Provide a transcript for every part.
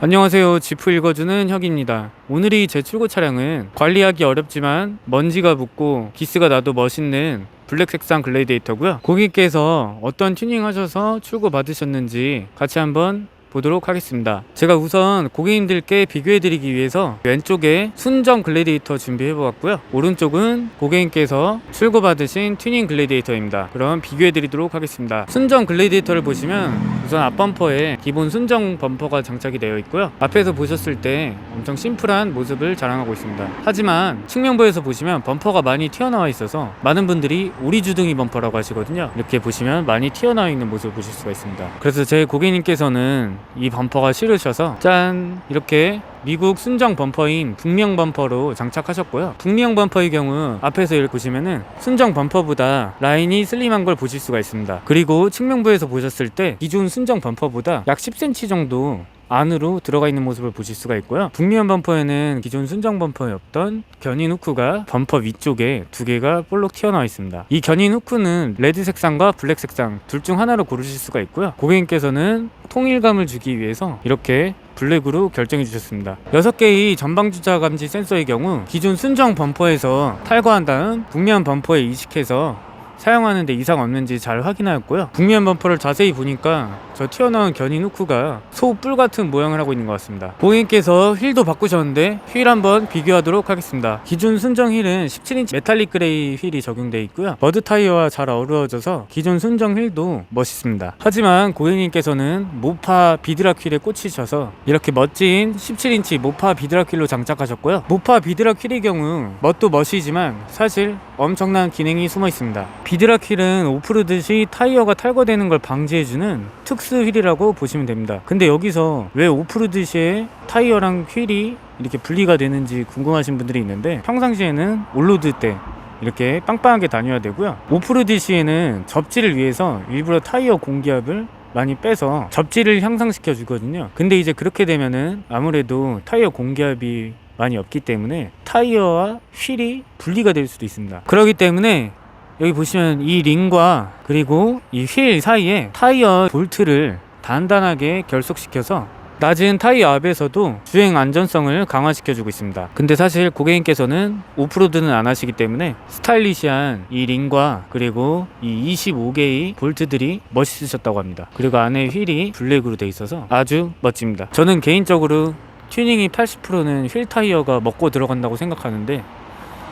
안녕하세요. 지프 읽어주는 혁입니다. 오늘이 제 출고 차량은 관리하기 어렵지만 먼지가 붙고 기스가 나도 멋있는 블랙 색상 글래디에이터고요. 고객께서 어떤 튜닝 하셔서 출고 받으셨는지 같이 한번 보도록 하겠습니다. 제가 우선 고객님들께 비교해 드리기 위해서 왼쪽에 순정 글래디에이터 준비해 보았고요. 오른쪽은 고객님께서 출고받으신 튜닝 글래디에이터입니다. 그럼 비교해 드리도록 하겠습니다. 순정 글래디에이터를 보시면 우선 앞범퍼에 기본 순정 범퍼가 장착이 되어 있고요. 앞에서 보셨을 때 엄청 심플한 모습을 자랑하고 있습니다. 하지만 측면부에서 보시면 범퍼가 많이 튀어나와 있어서 많은 분들이 우리 주둥이 범퍼라고 하시거든요. 이렇게 보시면 많이 튀어나와 있는 모습을 보실 수가 있습니다. 그래서 제 고객님께서는 이 범퍼가 싫으셔서 짠 이렇게 미국 순정 범퍼인 북명 범퍼로 장착하셨고요. 북명 범퍼의 경우 앞에서 이렇게 보시면은 순정 범퍼보다 라인이 슬림한 걸 보실 수가 있습니다. 그리고 측면부에서 보셨을 때 기존 순정 범퍼보다 약 10cm 정도 안으로 들어가 있는 모습을 보실 수가 있고요. 북미연 범퍼에는 기존 순정 범퍼에 없던 견인 후크가 범퍼 위쪽에 두 개가 볼록 튀어나와 있습니다. 이 견인 후크는 레드 색상과 블랙 색상 둘 중 하나로 고르실 수가 있고요. 고객님께서는 통일감을 주기 위해서 이렇게 블랙으로 결정해 주셨습니다. 6개의 전방 주차 감지 센서의 경우 기존 순정 범퍼에서 탈거한 다음 북면 범퍼에 이식해서 사용하는데 이상 없는지 잘 확인하였고요. 북면 범퍼를 자세히 보니까 저 튀어나온 견인 후크가 소 뿔 같은 모양을 하고 있는 것 같습니다. 고객님께서 휠도 바꾸셨는데 휠 한번 비교하도록 하겠습니다. 기존 순정 휠은 17인치 메탈릭 그레이 휠이 적용되어 있고요. 머드 타이어와 잘 어우러져서 기존 순정 휠도 멋있습니다. 하지만 고객님께서는 모파 비드락 휠에 꽂히셔서 이렇게 멋진 17인치 모파 비드락 휠로 장착하셨고요. 모파 비드락 휠의 경우 멋도 멋이지만 사실 엄청난 기능이 숨어 있습니다. 비드락 휠은 오프로드 시 타이어가 탈거되는 걸 방지해주는 특수 휠이라고 보시면 됩니다. 근데 여기서 왜 오프로드 시에 타이어랑 휠이 이렇게 분리가 되는지 궁금하신 분들이 있는데 평상시에는 올로드 때 이렇게 빵빵하게 다녀야 되고요. 오프로드 시에는 접지를 위해서 일부러 타이어 공기압을 많이 빼서 접지를 향상시켜 주거든요. 근데 이제 그렇게 되면은 아무래도 타이어 공기압이 많이 없기 때문에 타이어와 휠이 분리가 될 수도 있습니다. 그렇기 때문에 여기 보시면 이 링과 그리고 이 휠 사이에 타이어 볼트를 단단하게 결속시켜서 낮은 타이어 압에서도 주행 안전성을 강화시켜주고 있습니다. 근데 사실 고객님께서는 오프로드는 안 하시기 때문에 스타일리시한 이 링과 그리고 이 25개의 볼트들이 멋있으셨다고 합니다. 그리고 안에 휠이 블랙으로 돼 있어서 아주 멋집니다. 저는 개인적으로 튜닝이 80%는 휠 타이어가 먹고 들어간다고 생각하는데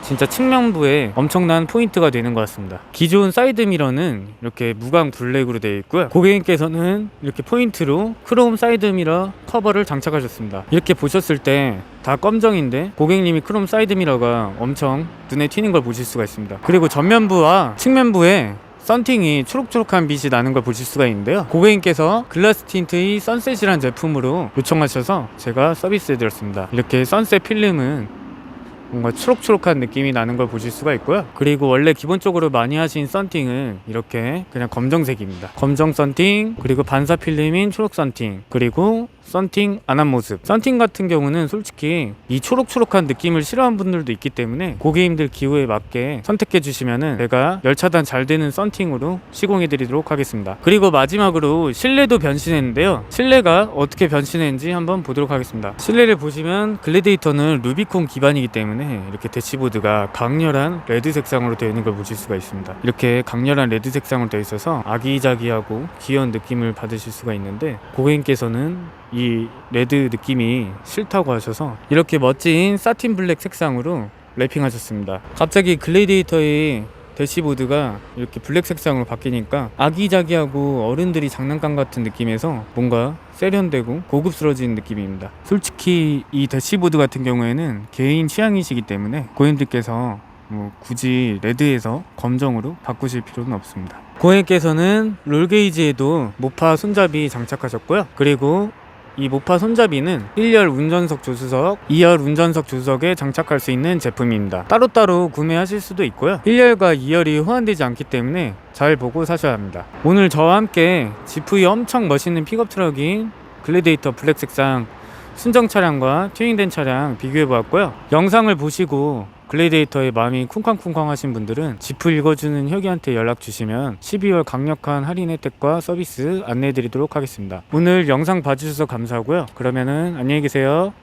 진짜 측면부에 엄청난 포인트가 되는 것 같습니다. 기존 사이드 미러는 이렇게 무광 블랙으로 되어 있고요. 고객님께서는 이렇게 포인트로 크롬 사이드 미러 커버를 장착하셨습니다. 이렇게 보셨을 때 다 검정인데 고객님이 크롬 사이드 미러가 엄청 눈에 튀는 걸 보실 수가 있습니다. 그리고 전면부와 측면부에 썬팅이 초록초록한 빛이 나는 걸 보실 수가 있는데요. 고객님께서 글라스 틴트의 선셋이라는 제품으로 요청하셔서 제가 서비스해 드렸습니다. 이렇게 선셋 필름은 뭔가 초록초록한 느낌이 나는 걸 보실 수가 있고요. 그리고 원래 기본적으로 많이 하신 썬팅은 이렇게 그냥 검정색입니다. 검정 썬팅, 그리고 반사 필름인 초록 썬팅, 그리고 썬팅 안 한 모습. 썬팅 같은 경우는 솔직히 이 초록초록한 느낌을 싫어하는 분들도 있기 때문에 고객님들 기호에 맞게 선택해 주시면은 제가 열차단 잘 되는 썬팅으로 시공해 드리도록 하겠습니다. 그리고 마지막으로 실내도 변신했는데요. 실내가 어떻게 변신했는지 한번 보도록 하겠습니다. 실내를 보시면 글래디에이터는 루비콘 기반이기 때문에 이렇게 대시보드가 강렬한 레드 색상으로 되어 있는 걸 보실 수가 있습니다. 이렇게 강렬한 레드 색상으로 되어 있어서 아기자기하고 귀여운 느낌을 받으실 수가 있는데 고객님께서는 이 레드 느낌이 싫다고 하셔서 이렇게 멋진 사틴 블랙 색상으로 랩핑하셨습니다. 갑자기 글래디에이터의 대시보드가 이렇게 블랙 색상으로 바뀌니까 아기자기하고 어른들이 장난감 같은 느낌에서 뭔가 세련되고 고급스러워지는 느낌입니다. 솔직히 이 대시보드 같은 경우에는 개인 취향이시기 때문에 고객님들께서 뭐 굳이 레드에서 검정으로 바꾸실 필요는 없습니다. 고객님께서는 롤게이지에도 모파 손잡이 장착하셨고요. 그리고 이 모파 손잡이는 1열 운전석 조수석, 2열 운전석 조수석에 장착할 수 있는 제품입니다. 따로따로 구매하실 수도 있고요. 1열과 2열이 호환되지 않기 때문에 잘 보고 사셔야 합니다. 오늘 저와 함께 지프의 엄청 멋있는 픽업 트럭인 글래디에이터 블랙 색상 순정 차량과 튜닝된 차량 비교해 보았고요. 영상을 보시고 글레이데이터에 마음이 쿵쾅쿵쾅 하신 분들은 지프 읽어주는 혁이한테 연락 주시면 12월 강력한 할인 혜택과 서비스 안내해 드리도록 하겠습니다. 오늘 영상 봐주셔서 감사하고요. 그러면은 안녕히 계세요.